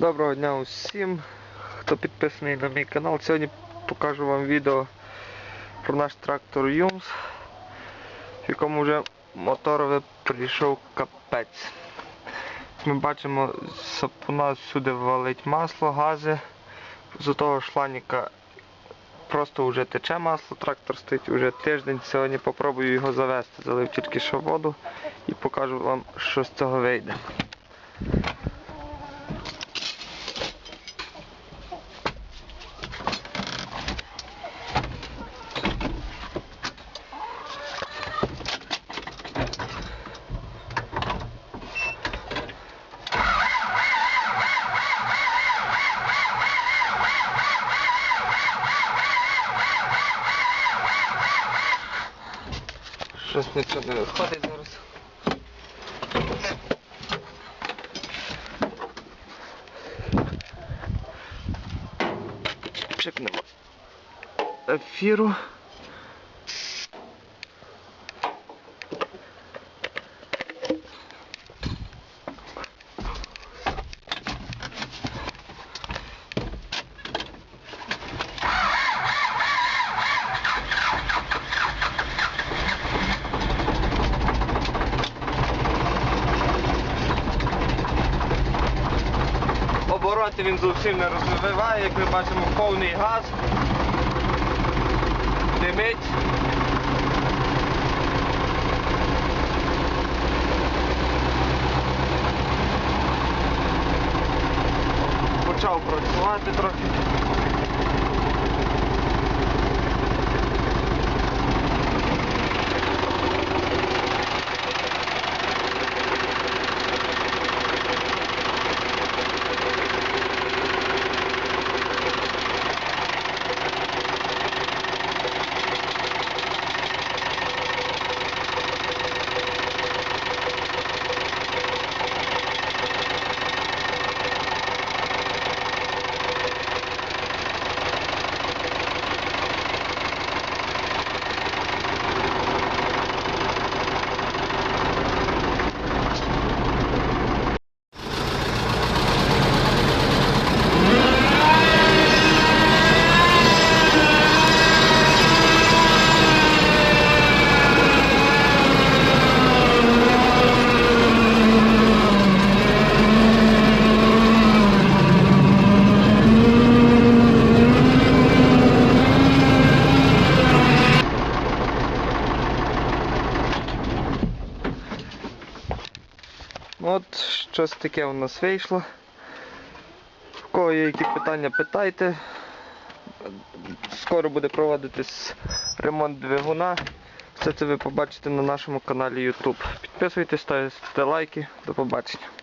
Доброго дня усім, хто підписаний на мій канал. Сьогодні покажу вам відео про наш трактор Юмс, в якому вже моторове прийшов капець. Ми бачимо, у нас всюди валить масло, гази. З того шланіка просто вже тече масло, трактор стоїть вже тиждень. Сьогодні попробую його завести. Залив тільки що воду і покажу вам, що з цього вийде. Щось нічого не виходить зараз. Чекнемо ефіру. Обороти він зовсім не розвиває, як ми бачимо, повний газ. Димить. Почав працювати трохи. От щось таке у нас вийшло. В кого є які питання, питайте. Скоро буде проводитись ремонт двигуна. Все це ви побачите на нашому каналі YouTube. Підписуйтесь, ставте лайки. До побачення.